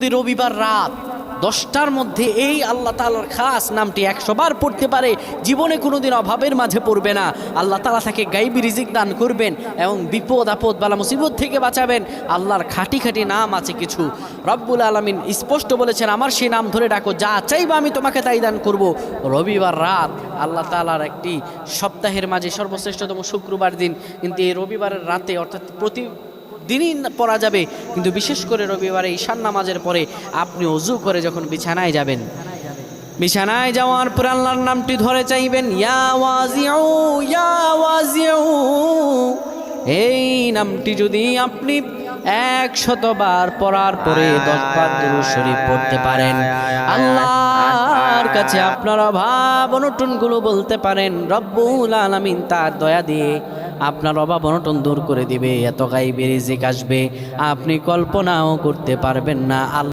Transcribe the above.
রবিবার রাত দশটার মধ্যে এই আল্লাহ তালার খাস নামটি একশো বার পড়তে পারে। জীবনে কোনোদিন অভাবের মাঝে পড়বে না। আল্লাহ তালা তাকে গাইবি রিজিক দান করবেন এবং বিপদ, আপদ, বালা মুসিবত থেকে বাঁচাবেন। আল্লাহর খাঁটি খাঁটি নাম আছে কিছু। রব্বুল আলমিন স্পষ্ট বলেছেন, আমার সেই নাম ধরে ডাকো, যা চাইবা আমি তোমাকে তাই দান করব। রবিবার রাত আল্লাহ তালার একটি সপ্তাহের মাঝে সর্বশ্রেষ্ঠতম শুক্রবার দিন। কিন্তু এই রবিবারের রাতে, অর্থাৎ প্রতি দিনই পড়া যাবে। কিন্তু বিশেষ করে রবিবারে ঈশান নামাজের পরে আপনি অজু করে যখন বিছানায় যাবেন বিছানায় যাওয়ার পর আল্লাহর নামটি ধরে চাইবেন ইয়া ওয়াজিউ ইয়া ওয়াজিউ। এই নামটি যদি আপনি এক শতবার পড়ার পরে শরীফ পড়তে পারেন। আল্লাহর কাছে আপনার অভাব অনটনগুলো বলতে পারেন রব্বুল আলামিন তার দয়া দিয়ে আপনার অভাব অনটন দূর করে দিবে, এত গাই বেরিজিক আসবে। আপনি কল্পনাও করতে পারবেন না। আল্লাহ